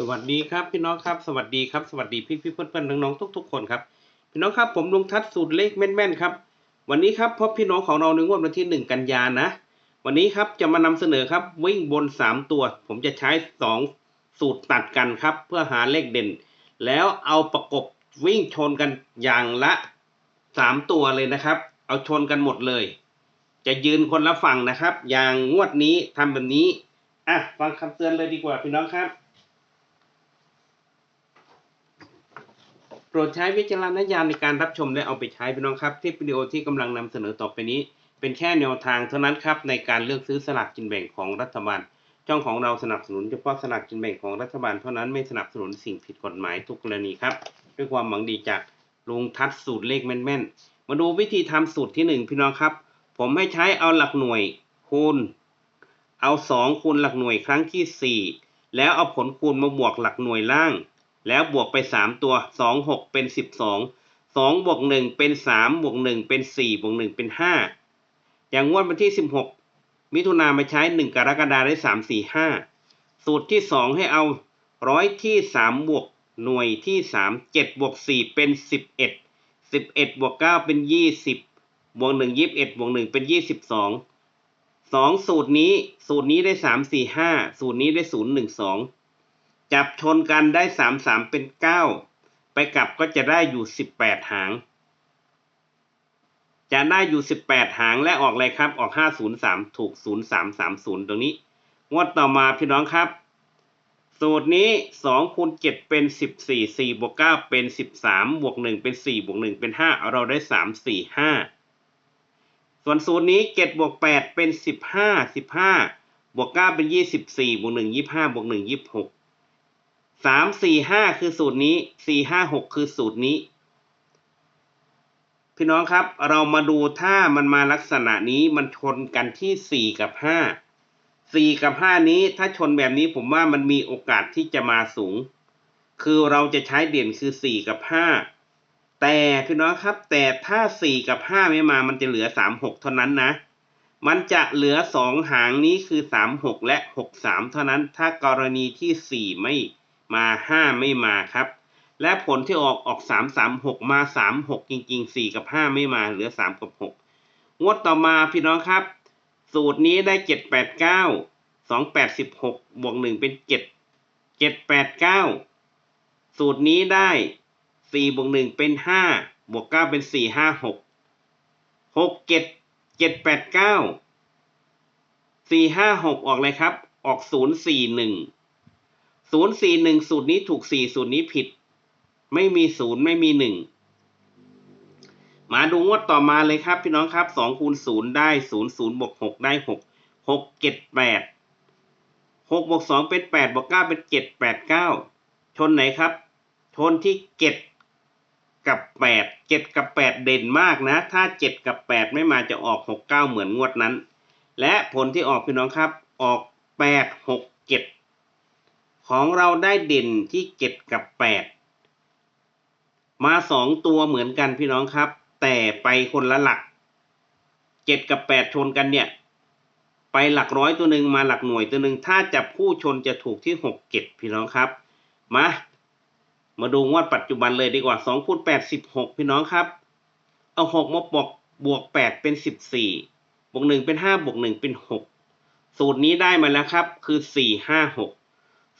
สวัสดีครับพี่น้องครับสวัสดีครับสวัสดีพี่พี่เพื่อนเพื่อนน้องๆทุก ๆ คนครับพี่น้องครับผมลุงทัศน์สูตรเลขแม่นๆครับวันนี้ครับพบพี่น้องของเราในงวดวันที่หนึ่งกันยานะ วันนี้ครับจะมานำเสนอครับวิ่งบนสามตัว ผมจะใช้สองสูตรตัดกันครับ เพื่อหาเลขเด่น แล้วเอาประกบวิ่งชนกันอย่างละสามตัวเลยนะครับ เอาชนกันหมดเลย จะยืนคนละฝั่งนะครับ อย่างงวดนี้ทำแบบนี้อะฟังคำเตือนเลยดีกว่าพี่น้องครับ โปรดใช้วิจารณญาณในการรับชมและเอาไปใช้พี่น้องครับที่วิดีโอที่กำลังนำเสนอต่อไปนี้ เป็นแค่แนวทางเท่านั้นครับในการเลือกซื้อสลากกินแบ่งของรัฐบาลช่องของเราสนับสนุนเฉพาะสลากกินแบ่งของรัฐบาลเท่านั้นไม่สนับสนุนสิ่งผิดกฎหมายทุกกรณีครับด้วยความหวังดีจากลุงทัศน์สูตรเลขแม่นๆ มาดูวิธีทำสูตรที่หนึ่งพี่น้องครับ ผมให้ใช้เอาหลักหน่วยคูณ เอาสองคูณหลักหน่วยครั้งที่สี่แล้วเอาผลคูณมาบวกหลักหน่วยล่าง แล้วบวกไปสามตัวสองหกเป็นสิบสองสองบวกหนึ่งเป็นสามบวกหนึ่งเป็นสี่บวกหนึ่งเป็นห้าอย่างงวดวันที่สิบหกมิถุนามาใช้หนึ่งกรกฎาได้สามสี่ห้าสูตรที่สองให้เอาร้อยที่สามบวกหน่วยที่สามเจ็ดบวกสี่เป็นสิบเอ็ดสิบเอ็ดบวกเก้าเป็นยี่สิบบวกหนึ่งยี่สิบเอ็ดบวกหนึ่งเป็นยี่สิบสองสองสูตรนี้ สูตรนี้ได้สามสี่ห้าสูตรนี้ได้ศูนย์หนึ่งสอง จับชนกันได้สามสามเป็นเก้าไปกลับก็จะได้อยู่สิบแปดหาง จะได้อยู่สิบแปดหางและออกอะไรครับออกห้าศูนย์สามถูกศูนย์สามสามศูนย์ตรงนี้ งวดต่อมาพี่น้องครับ สูตรนี้สองคูณเจ็ดเป็นสิบสี่สี่บวกเก้าเป็นสิบสามบวกหนึ่งเป็นสี่บวกหนึ่งเป็นห้าเราได้สามสี่ห้าส่วนสูตรนี้เจ็ดบวกแปดเป็นสิบห้าสิบห้าบวกเก้าเป็นยี่สิบสี่บวกหนึ่งยี่ห้าบวกหนึ่งยี่หก สามสี่ห้าคือสูตรนี้สี่ห้าหกคือสูตรนี้ พี่น้องครับเรามาดูถ้ามันมาลักษณะนี้มันชนกันที่สี่กับห้าสี่กับห้านี้ถ้าชนแบบนี้ผมว่ามันมีโอกาสที่จะมาสูง คือเราจะใช้เด่นคือสี่กับห้าแต่พี่น้องครับ แต่ถ้าสี่กับห้าไม่มามันจะเหลือสามหกเท่านั้นนะมันจะเหลือสองหางนี้คือสามหกและหกสามเท่านั้น ถ้ากรณีที่สี่ไม่ มาห้าไม่มาครับ และผลที่ออกออกสามสามหกมาสามหกจริงๆสี่กับห้าไม่มาเหลือสามกับหกงวดต่อมาพี่น้องครับ สูตรนี้ได้เจ็ดแปดเก้าสองแปดสิบหกบวกหนึ่งเป็นเจ็ดเจ็ดแปดเก้าสูตรนี้ได้สี่บวกหนึ่งเป็นห้าบวกเก้าเป็นสี่ห้าหกหกเจ็ดเจ็ดแปดเก้าสี่ห้าหกออกเลยครับ ออกศูนย์สี่หนึ่ง ศูนย์สี่หนึ่งสูตรนี้ถูกสี่สูตรนี้ผิด ไม่มีศูนย์ไม่มีหนึ่งมาดูงวดต่อมาเลยครับพี่น้องครับสองคูณศูนย์ได้ศูนย์ศูนย์บวกหกได้หกหกเจ็ดแปดหกบวกสองเป็นแปดบวกเก้าเป็นเจ็ดแปดเก้าชนไหนครับ ชนที่เจ็ดกับแปดเจ็ดกับแปดเด่นมากนะ ถ้าเจ็ดกับแปดไม่มาจะออกหกเก้าเหมือนงวดนั้น และผลที่ออกพี่น้องครับ ออกแปดหกเจ็ด ของเราได้เด่นที่เจ็ดกับแปดมาสองตัวเหมือนกันพี่น้องครับ แต่ไปคนละหลักเจ็ดกับแปดชนกันเนี่ย ไปหลักร้อยตัวหนึ่งมาหลักหน่วยตัวหนึ่งถ้าจับคู่ชนจะถูกที่หกเจ็ดพี่น้องครับ มา มาดูงวดปัจจุบันเลยดีกว่าสองคูณแปดสิบหกพี่น้องครับ เอาหกมาบวกบวกแปดเป็นสิบสี่บวกหนึ่งเป็นห้าบวกหนึ่งเป็นหกสูตรนี้ได้มาแล้วครับ คือสี่ห้าหก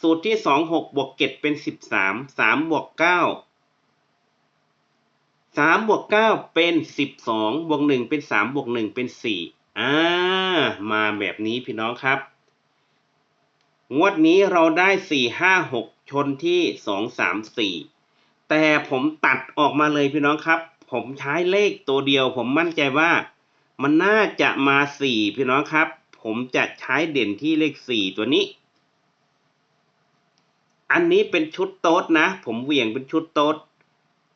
สูตรที่สองหกบวกเจ็ดเป็นสิบสามสามบวกเก้าสามบวกเก้าเป็นสิบสองบวกหนึ่งเป็นสามบวกหนึ่งเป็นสี่อ่ามาแบบนี้พี่น้องครับ งวดนี้เราได้สี่ห้าหกชนที่สองสามสี่แต่ผมตัดออกมาเลยพี่น้องครับ ผมใช้เลขตัวเดียว ผมมั่นใจว่ามันน่าจะมาสี่พี่น้องครับ ผมจะใช้เด่นที่เลขสี่ตัวนี้ อันนี้เป็นชุดโต๊ดนะ ผมเหวี่ยงเป็นชุดโต๊ด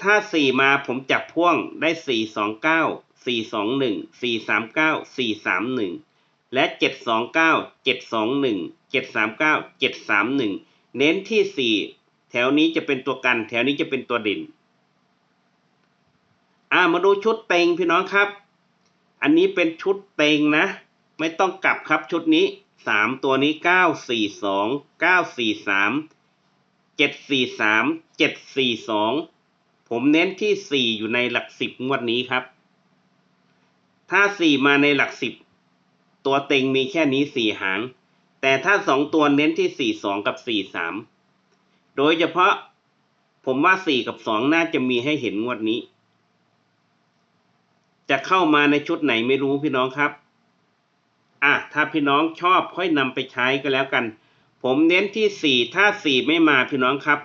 ถ้าสี่มาผมจับพ่วงได้สี่สองเก้าสี่สองหนึ่งสี่สามเก้าสี่สามหนึ่งและเจ็ดสองเก้าเจ็ดสองหนึ่งเจ็ดสามเก้าเจ็ดสามหนึ่งเน้นที่สี่แถวนี้จะเป็นตัวกัน แถวนี้จะเป็นตัวเด่นอ่ามาดูชุดเต็งพี่น้องครับ อันนี้เป็นชุดเต็งนะ ไม่ต้องกลับครับชุดนี้สามตัวนี้เก้าสี่สองเก้าสี่สาม เจ็ดสี่สามเจ็ดสี่สองผมเน้นที่สี่อยู่ในหลักสิบงวดนี้ครับ ถ้าสี่มาในหลักสิบตัวเต็งมีแค่นี้สี่หาง แต่ถ้าสองตัวเน้นที่สี่สองกับสี่สามโดยเฉพาะผมว่าสี่กับสองน่าจะมีให้เห็นงวดนี้ จะเข้ามาในชุดไหนไม่รู้พี่น้องครับ อะถ้าพี่น้องชอบค่อยนำไปใช้ก็แล้วกัน ผมเน้นที่สี่ถ้าสี่ไม่มาพี่น้องครับ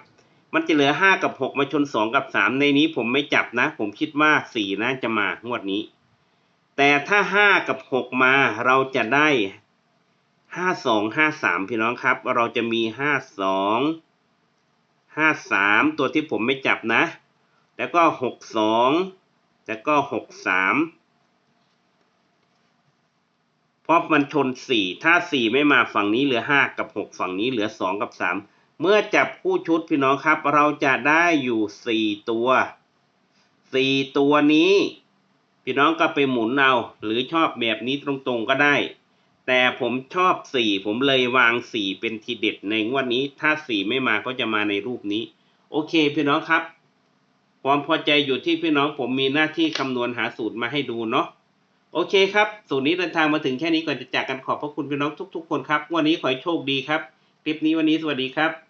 มันจะเหลือห้ากับหกมาชนสองกับสามในนี้ผมไม่จับนะ ผมคิดว่าสี่น่าจะมางวดนี้ แต่ถ้าห้ากับหกมาเราจะได้ห้าสองห้าสามพี่น้องครับ เราจะมีห้าสองห้าสามตัวที่ผมไม่จับนะ แล้วก็หกสองแล้วก็หกสาม เพราะมันชนสี่ถ้าสี่ไม่มาฝั่งนี้เหลือห้ากับหกฝั่งนี้เหลือสองกับสามเมื่อจับคู่ชุดพี่น้องครับ เราจะได้อยู่สี่ตัวสี่ตัวนี้ พี่น้องก็ไปหมุนเอา หรือชอบแบบนี้ตรงๆก็ได้ แต่ผมชอบสี่ผมเลยวางสี่เป็นทีเด็ดในงวดนี้ ถ้าสี่ไม่มาก็จะมาในรูปนี้ โอเคพี่น้องครับ ความพอใจอยู่ที่พี่น้องผมมีหน้าที่คำนวณหาสูตรมาให้ดูเนาะ โอเคครับสูตรนี้เดินทางมาถึงแค่นี้ก่อนจะจากกันขอบพระคุณพี่น้องทุก ๆ คนครับ วันนี้ขอให้โชคดีครับ คลิปนี้วันนี้สวัสดีครับ